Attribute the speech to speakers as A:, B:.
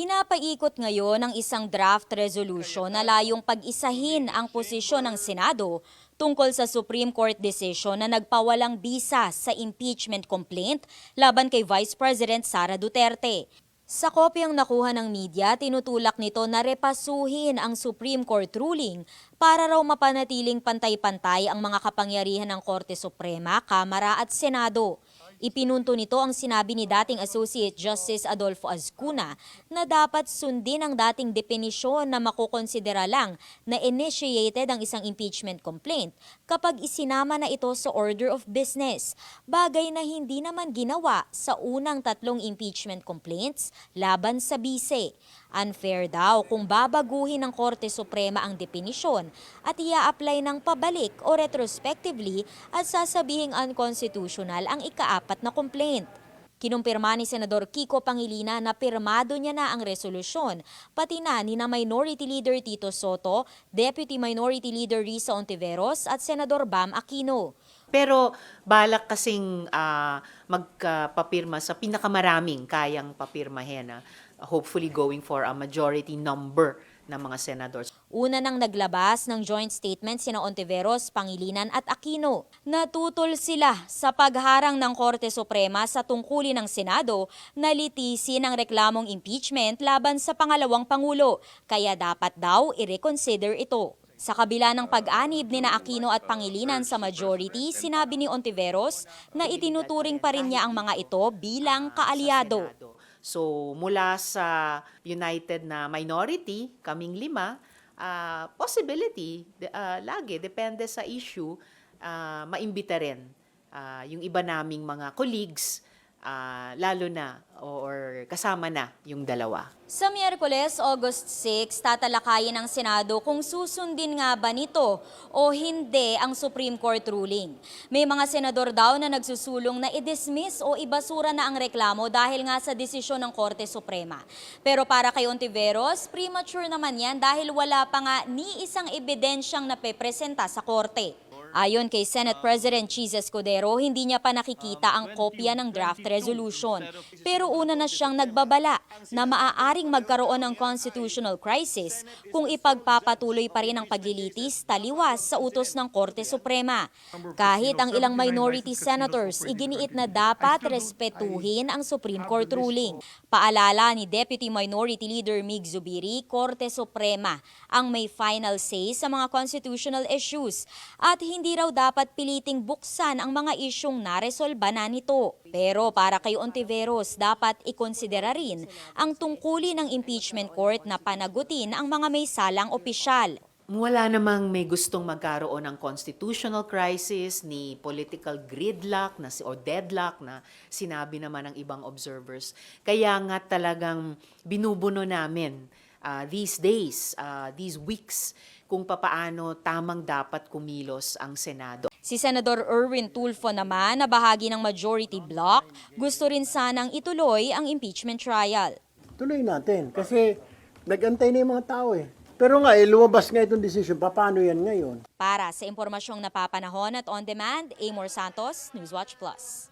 A: Pinapaikot ngayon ang isang draft resolution na layong pag-isahin ang posisyon ng Senado tungkol sa Supreme Court decision na nagpawalang bisa sa impeachment complaint laban kay Vice President Sara Duterte. Sa kopyang nakuha ng media, tinutulak nito na repasuhin ang Supreme Court ruling para raw mapanatiling pantay-pantay ang mga kapangyarihan ng Korte Suprema, Kamara at Senado. Ipinunto nito ang sinabi ni dating Associate Justice Adolfo Azcuna na dapat sundin ang dating definisyon na makukonsidera lang na initiated ang isang impeachment complaint kapag isinama na ito sa order of business, bagay na hindi naman ginawa sa unang tatlong impeachment complaints laban sa bise. Unfair daw kung babaguhin ng Korte Suprema ang definisyon at ia-apply ng pabalik o retrospectively at sasabihing unconstitutional ang ikaapat na complaint. Kinumpirma ni Senador Kiko Pangilinan na pirmado niya na ang resolusyon, pati na ni na Minority Leader Tito Soto, Deputy Minority Leader Risa Ontiveros at Senador Bam Aquino.
B: Pero balak kasing ah, magpapirma sa pinakamaraming kayang papirmahin. ah, hopefully going for a majority number ng mga senadors.
A: Una nang naglabas ng joint statement sina Ontiveros, Pangilinan at Aquino. Natutol sila sa pagharang ng Korte Suprema sa tungkulin ng Senado na litisin ang reklamong impeachment laban sa pangalawang Pangulo, kaya dapat daw i-reconsider ito. Sa kabila ng pag-anib ni na Aquino at Pangilinan sa majority, sinabi ni Ontiveros na itinuturing pa rin niya ang mga ito bilang kaalyado.
B: So mula sa United na minority, kaming lima, ah, possibility, ah, lagi, depende sa issue, ah, maimbita rin ah, yung iba naming mga colleagues, ah, lalo na or kasama na yung dalawa.
A: Sa Miyerkules, August 6, tatalakayin ng Senado kung susundin nga ba nito o hindi ang Supreme Court ruling. May mga senador daw na nagsusulong na i-dismiss o ibasura na ang reklamo dahil nga sa desisyon ng Korte Suprema. Pero para kay Ontiveros, premature naman yan dahil wala pa nga ni isang ebidensyang napepresenta sa Korte. Ayon kay Senate President Cheese Escudero, hindi niya pa nakikita ang kopya ng draft resolution. Pero una na siyang nagbabala na maaaring magkaroon ng constitutional crisis kung ipagpapatuloy pa rin ang paglilitis taliwas sa utos ng Korte Suprema. Kahit ang ilang minority senators iginiit na dapat respetuhin ang Supreme Court ruling. Paalala ni Deputy Minority Leader Mig Zubiri, Korte Suprema ang may final say sa mga constitutional issues at hindi raw dapat piliting buksan ang mga isyong naresolba na nito. Pero para kay Ontiveros, dapat ikonsidera rin ang tungkulin ng impeachment court na panagutin ang mga may salang opisyal.
B: Wala namang may gustong magkaroon ng constitutional crisis ni political gridlock na si o deadlock na sinabi naman ng ibang observers. Kaya nga talagang binubuno namin ah, these days, ah, these weeks kung papaano tamang dapat kumilos ang Senado.
A: Si Senador Erwin Tulfo naman na bahagi ng majority bloc, gusto rin sanang ituloy ang impeachment trial.
C: Tuloy natin. Kasi nagantay na yung mga tao eh. Pero nga, eh, lumabas nga itong decision. Paano yan ngayon?
A: Para sa impormasyong napapanahon at on demand, Amor Santos, Newswatch Plus.